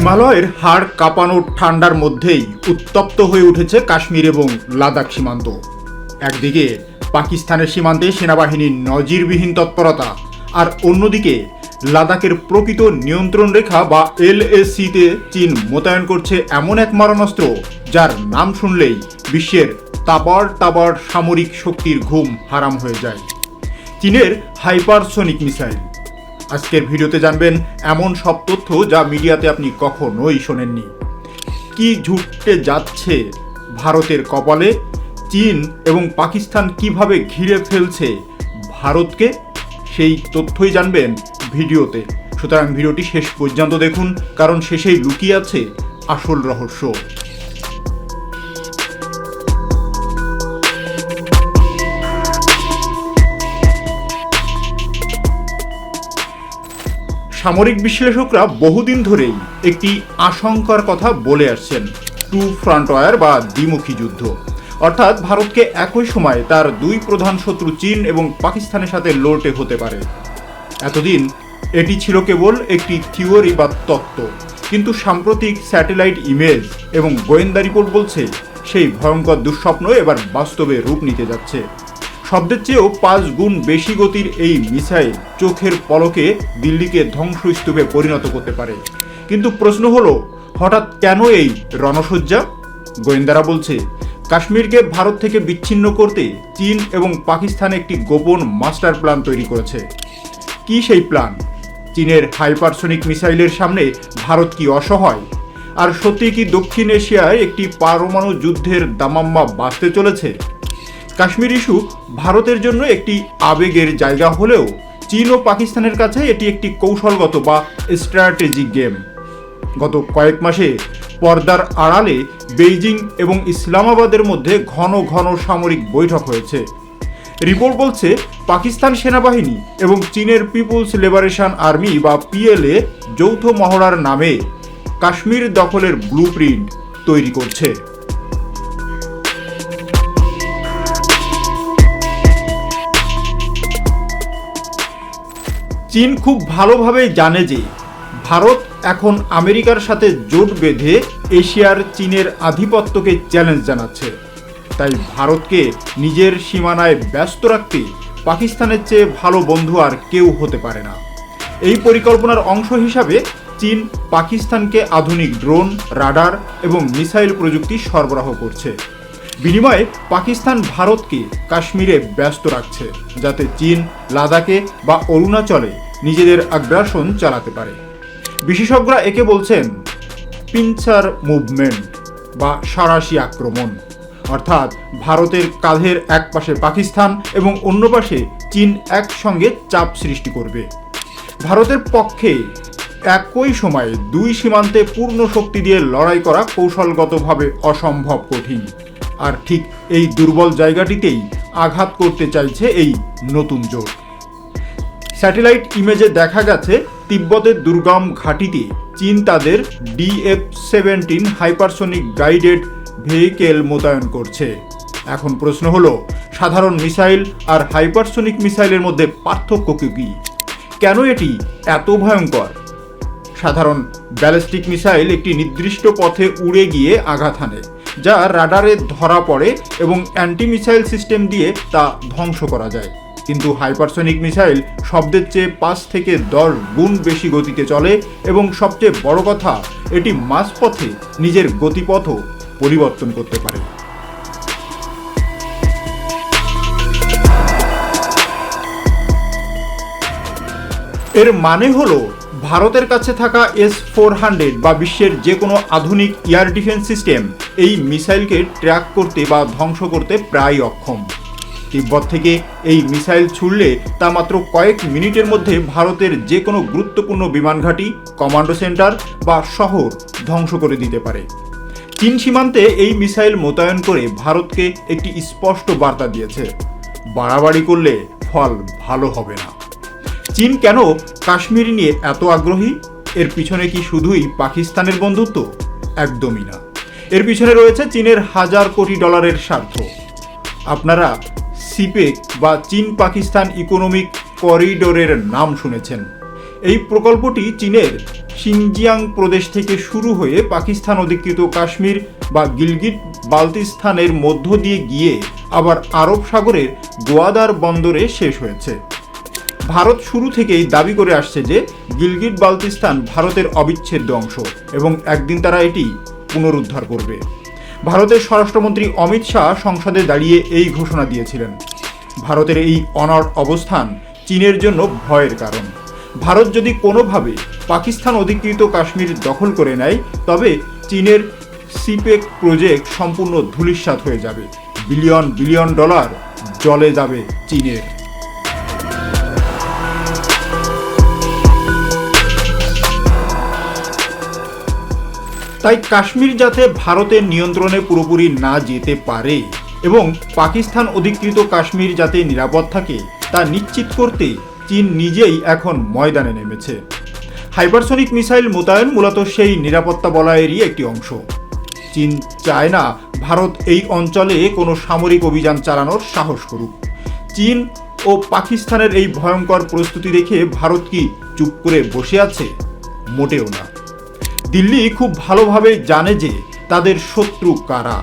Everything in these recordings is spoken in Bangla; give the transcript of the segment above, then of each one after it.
হিমালয়ের হাড় কাঁপানো ঠান্ডার মধ্যেই উত্তপ্ত হয়ে উঠেছে কাশ্মীর এবং লাদাখ সীমান্ত। একদিকে পাকিস্তানের সীমান্তে সেনাবাহিনীর নজিরবিহীন তৎপরতা আর অন্যদিকে লাদাখের প্রকৃত নিয়ন্ত্রণ রেখা বা এলএসিতে চীন মোতায়েন করছে এমন এক মারণাস্ত্র যার নাম শুনলেই বিশ্বের তাবার তাবার সামরিক শক্তির ঘুম হারাম হয়ে যায়। চীনের হাইপারসোনিক মিসাইল আজকের ভিডিওতে জানবেন এমন সব তথ্য যা মিডিয়াতে আপনি কখনোই শোনেননি। কি ঝুঁকতে যাচ্ছে ভারতের কপালে? চীন এবং পাকিস্তান কীভাবে ঘিরে ফেলছে ভারতকে? সেই তথ্যই জানবেন ভিডিওতে। সুতরাং ভিডিওটি শেষ পর্যন্ত দেখুন, কারণ শেষেই লুকিয়ে আছে আসল রহস্য। সামরিক বিশ্লেষকরা বহুদিন ধরেই একটি আশঙ্কার কথা বলে আসছেন টু ফ্রন্ট ওয়ার বা দ্বিমুখী যুদ্ধ। অর্থাৎ ভারতকে একই সময় তার দুই প্রধান শত্রু চীন এবং পাকিস্তানের সাথে লড়তে হতে পারে। এতদিন এটি ছিল কেবল একটি থিওরি বা তত্ত্ব, কিন্তু সাম্প্রতিক স্যাটেলাইট ইমেজ এবং গোয়েন্দা রিপোর্ট বলছে, সেই ভয়ঙ্কর দুঃস্বপ্ন এবার বাস্তবে রূপ নিতে যাচ্ছে। শব্দের চেয়েও পাঁচ গুণ বেশি গতির এই মিসাইল চোখের পলকে দিল্লিকে ধ্বংসস্তূপে পরিণত করতে পারে। কিন্তু প্রশ্ন হলো, হঠাৎ কেন এই রণসজ্জা? গোয়েন্দারা বলছে, কাশ্মীরকে ভারত থেকে বিচ্ছিন্ন করতে চীন এবং পাকিস্তান একটি গোপন মাস্টার প্ল্যান তৈরি করেছে। কি সেই প্ল্যান? চীনের হাইপারসোনিক মিসাইলের সামনে ভারত কি অসহায়? আর সত্যি কি দক্ষিণ এশিয়ায় একটি পারমাণু যুদ্ধের দামাম্মা বাঁচতে চলেছে? কাশ্মীর ইস্যু ভারতের জন্য একটি আবেগের জায়গা হলেও চীন ও পাকিস্তানের কাছে এটি একটি কৌশলগত বা স্ট্র্যাটেজিক গেম। গত কয়েক মাসে পর্দার আড়ালে বেইজিং এবং ইসলামাবাদের মধ্যে ঘন ঘন সামরিক বৈঠক হয়েছে। রিপোর্ট বলছে, পাকিস্তান সেনাবাহিনী এবং চীনের পিপুলস লিবারেশন আর্মি বা পিএলএ যৌথ মহড়ার নামে কাশ্মীর দখলের ব্লুপ্রিন্ট তৈরি করছে। চীন খুব ভালোভাবে জানে যে ভারত এখন আমেরিকার সাথে জোট বেঁধে এশিয়ার চীনের আধিপত্যকে চ্যালেঞ্জ জানাচ্ছে। তাই ভারতকে নিজের সীমানায় ব্যস্ত রাখতে পাকিস্তানের চেয়ে ভালো বন্ধু আর কেউ হতে পারে না। এই পরিকল্পনার অংশ হিসাবে চীন পাকিস্তানকে আধুনিক ড্রোন, রাডার এবং মিসাইল প্রযুক্তি সরবরাহ করছে। বিনিময়ে পাকিস্তান ভারতকে কাশ্মীরে ব্যস্ত রাখছে, যাতে চীন, লাদাখে বা অরুণাচলে নিজেদের আগ্রাসন চালাতে পারে। বিশেষজ্ঞরা একে বলছেন পিঞ্চার মুভমেন্ট বা সারাশি আক্রমণ। অর্থাৎ ভারতের কাঁধের এক পাশে পাকিস্তান এবং অন্য পাশে চীন একসঙ্গে চাপ সৃষ্টি করবে। ভারতের পক্ষে একই সময়ে দুই সীমান্তে পূর্ণ শক্তি দিয়ে লড়াই করা কৌশলগতভাবে অসম্ভব কঠিন। আর ঠিক এই দুর্বল জায়গাটিতেই আঘাত করতে চাইছে এই নতুন জোট। স্যাটেলাইট ইমেজে দেখা গেছে তিব্বতের দুর্গম ঘাঁটিতে চীন তাদের DF seventeen hypersonic guided vehicle মোতায়েন করছে। এখন প্রশ্ন হলো, সাধারণ মিসাইল আর হাইপারসোনিক মিসাইলের মধ্যে পার্থক্য কি? কেন এটি এত ভয়ঙ্কর? সাধারণ ব্যালিস্টিক মিসাইল একটি নির্দিষ্ট পথে উড়ে গিয়ে আঘাত হানে। যা রাডারে ধরা পড়ে এবং অ্যান্টি মিসাইল সিস্টেম দিয়ে তা ধ্বংস করা যায়। কিন্তু হাইপারসোনিক মিসাইল শব্দের চেয়ে পাঁচ থেকে দশ গুণ বেশি গতিতে চলে এবং সবচেয়ে বড় কথা, এটি মাঝপথে নিজের গতিপথও পরিবর্তন করতে পারে। এর মানে হলো ভারতের কাছে থাকা এস ফোর হান্ড্রেড বা বিশ্বের যে কোনো আধুনিক এয়ার ডিফেন্স সিস্টেম এই মিসাইলকে ট্র্যাক করতে বা ধ্বংস করতে প্রায় অক্ষম। তিব্বত থেকে এই মিসাইল ছুড়লে তা মাত্র কয়েক মিনিটের মধ্যে ভারতের যে কোনো গুরুত্বপূর্ণ বিমান ঘাঁটি কমান্ডো সেন্টার বা শহর ধ্বংস করে দিতে পারে। চীন সীমান্তে এই মিসাইল মোতায়েন করে ভারতকে একটি স্পষ্ট বার্তা দিয়েছে, বাড়াবাড়ি করলে ফল ভালো হবে না। চীন কেন কাশ্মীর নিয়ে এত আগ্রহী? এর পিছনে কি শুধুই পাকিস্তানের বন্ধুত্ব? একদমই না। এর পিছনে রয়েছে চীনের হাজার কোটি ডলারের স্বার্থ। আপনারা সিপেক বা চীন পাকিস্তান ইকোনমিক করিডোরের নাম শুনেছেন। এই প্রকল্পটি চীনের সিনজিয়াং প্রদেশ থেকে শুরু হয়ে পাকিস্তান অধিকৃত কাশ্মীর বা গিলগিট বালতিস্তানের মধ্য দিয়ে গিয়ে আবার আরব সাগরের গোয়াদার বন্দরে শেষ হয়েছে। ভারত শুরু থেকেই দাবি করে আসছে যে গিলগিট বালতিস্তান ভারতের অবিচ্ছেদ্য অংশ এবং একদিন তারা এটি পুনরুদ্ধার করবে। ভারতের স্বরাষ্ট্রমন্ত্রী অমিত শাহ সংসদে দাঁড়িয়ে এই ঘোষণা দিয়েছিলেন। ভারতের এই অনড় অবস্থান চীনের জন্য ভয়ের কারণ। ভারত যদি কোনোভাবে পাকিস্তান অধিকৃত কাশ্মীর দখল করে নেয়, তবে চীনের সিপেক প্রজেক্ট সম্পূর্ণ ধূলিসাৎ হয়ে যাবে। বিলিয়ন বিলিয়ন ডলার জলে যাবে চীনের। তাই কাশ্মীর যাতে ভারতের নিয়ন্ত্রণে পুরোপুরি না যেতে পারে এবং পাকিস্তান অধিকৃত কাশ্মীর যাতে নিরাপদ থাকে, তা নিশ্চিত করতে চীন নিজেই এখন ময়দানে নেমেছে। হাইপারসনিক মিসাইল মোতায়েন মূলত সেই নিরাপত্তা বলয়েরই একটি অংশ। চীন চায় না ভারত এই অঞ্চলে কোনো সামরিক অভিযান চালানোর সাহস করুক। চীন ও পাকিস্তানের এই ভয়ঙ্কর প্রস্তুতি দেখে ভারত কি চুপ করে বসে আছে? মোটেও না। দিল্লি খুব ভালোভাবে জানে যে তাদের শত্রু কারা।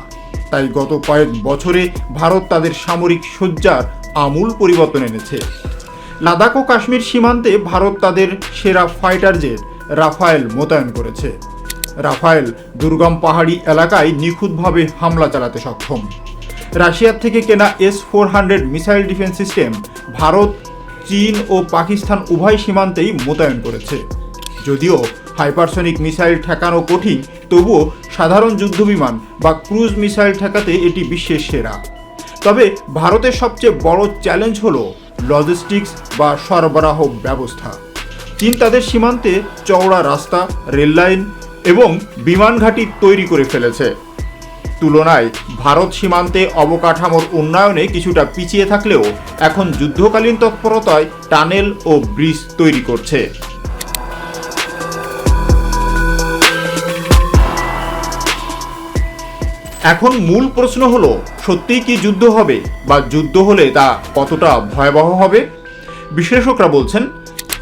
তাই গত কয়েক বছরে ভারত তাদের সামরিক সজ্জার আমূল পরিবর্তন এনেছে। লাদাখ ও কাশ্মীর সীমান্তে ভারত তাদের সেরা ফাইটার জেট রাফায়েল মোতায়েন করেছে। রাফায়েল দুর্গম পাহাড়ি এলাকায় নিখুঁতভাবে হামলা চালাতে সক্ষম। রাশিয়ার থেকে কেনা S four hundred missile defence system Bharat, চীন ও পাকিস্তান উভয় সীমান্তেই মোতায়েন করেছে। যদিও হাইপারসনিক মিসাইল ঠেকানো কঠিন, তবুও সাধারণ যুদ্ধবিমান বা ক্রুজ মিসাইল ঠেকাতে এটি বিশ্বের সেরা। তবে ভারতের সবচেয়ে বড় চ্যালেঞ্জ হল লজিস্টিক্স বা সরবরাহ ব্যবস্থা। চীন তাদের সীমান্তে চওড়া রাস্তা রেললাইন এবং বিমান ঘাঁটি তৈরি করে ফেলেছে। তুলনায় ভারত সীমান্তে অবকাঠামোর উন্নয়নে কিছুটা পিছিয়ে থাকলেও এখন যুদ্ধকালীন তৎপরতায় টানেল ও ব্রিজ তৈরি করছে। এখন মূল প্রশ্ন হলো, সত্যিই কি যুদ্ধ হবে? বা যুদ্ধ হলে তা কতটা ভয়াবহ হবে? বিশ্লেষকরা বলছেন,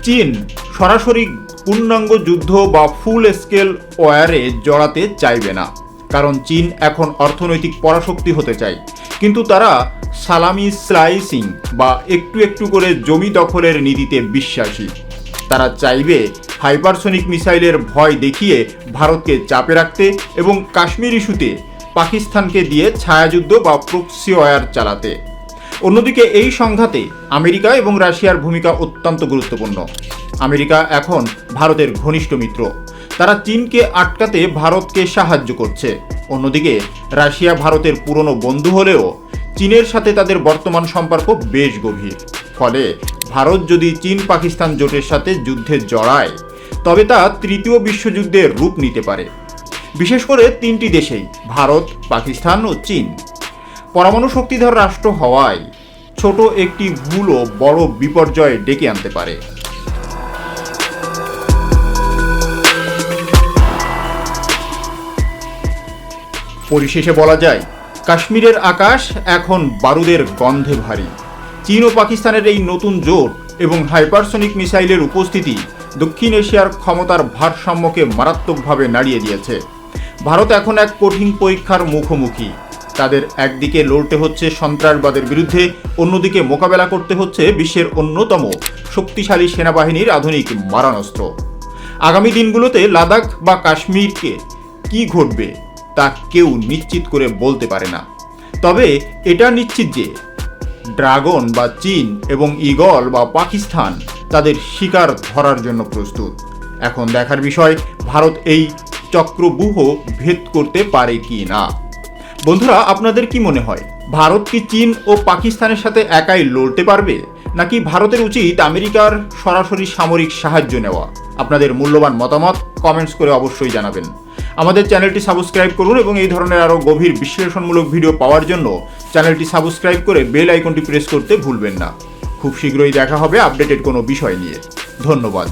চীন সরাসরি পূর্ণাঙ্গ যুদ্ধ বা ফুল স্কেল ওয়ারে জড়াতে চাইবে না। কারণ চীন এখন অর্থনৈতিক পরাশক্তি হতে চায়। কিন্তু তারা সালামি স্লাইসিং বা একটু একটু করে জমি দখলের নীতিতে বিশ্বাসী। তারা চাইবে হাইপারসনিক মিসাইলের ভয় দেখিয়ে ভারতকে চাপে রাখতে এবং কাশ্মীর ইস্যুতে পাকিস্তানকে দিয়ে ছায়াযুদ্ধ বা প্রক্সি ওয়ার চালাতে। অন্যদিকে এই সংঘাতে আমেরিকা এবং রাশিয়ার ভূমিকা অত্যন্ত গুরুত্বপূর্ণ। আমেরিকা এখন ভারতের ঘনিষ্ঠ মিত্র। তারা চীনকে আটকাতে ভারতকে সাহায্য করছে। অন্যদিকে রাশিয়া ভারতের পুরনো বন্ধু হলেও চীনের সাথে তাদের বর্তমান সম্পর্ক বেশ গভীর। ফলে ভারত যদি চীন পাকিস্তান জোটের সাথে যুদ্ধে জড়ায়, তবে তা তৃতীয় বিশ্বযুদ্ধের রূপ নিতে পারে। বিশেষ করে তিনটি দেশেই, ভারত, পাকিস্তান ও চীন। পরমাণু শক্তিধর রাষ্ট্র হওয়ায় ছোট একটি ভুলও বড় বিপর্যয় ডেকে আনতে পারে। পরিশেষে বলা যায়, কাশ্মীরের আকাশ এখন বারুদের গন্ধে ভারী। চীন ও পাকিস্তানের এই নতুন জোট এবং হাইপারসনিক মিসাইলের উপস্থিতি দক্ষিণ এশিয়ার ক্ষমতার ভারসাম্যকে মারাত্মকভাবে নাড়িয়ে দিয়েছে। ভারত এখন এক কঠিন পরীক্ষার মুখোমুখি। তাদের একদিকে লড়তে হচ্ছে সন্ত্রাসবাদের বিরুদ্ধে, অন্যদিকে মোকাবেলা করতে হচ্ছে বিশ্বের অন্যতম শক্তিশালী সেনাবাহিনীর আধুনিক মারণাস্ত্র। আগামী দিনগুলোতে লাদাখ বা কাশ্মীরকে কি ঘটবে তা কেউ নিশ্চিত করে বলতে পারে না। তবে এটা নিশ্চিত যে ড্রাগন বা চীন এবং ইগল বা পাকিস্তান তাদের শিকার ধরার জন্য প্রস্তুত। এখন দেখার বিষয়, ভারত এই চক্রবুহ ভেদ করতে পারে কি না? বন্ধুরা, আপনাদের কি মনে হয়, ভারত কি চীন ও পাকিস্তানের সাথে একাই লড়তে পারবে, নাকি ভারতের উচিত আমেরিকার সরাসরি সামরিক সাহায্য নেওয়া? আপনাদের মূল্যবান মতামত কমেন্টস করে অবশ্যই জানাবেন। আমাদের চ্যানেলটি সাবস্ক্রাইব করুন এবং এই ধরনের আরও গভীর বিশ্লেষণমূলক ভিডিও পাওয়ার জন্য চ্যানেলটি সাবস্ক্রাইব করে বেল আইকনটি প্রেস করতে ভুলবেন না। খুব শীঘ্রই দেখা হবে আপডেটেড কোনো বিষয় নিয়ে। ধন্যবাদ।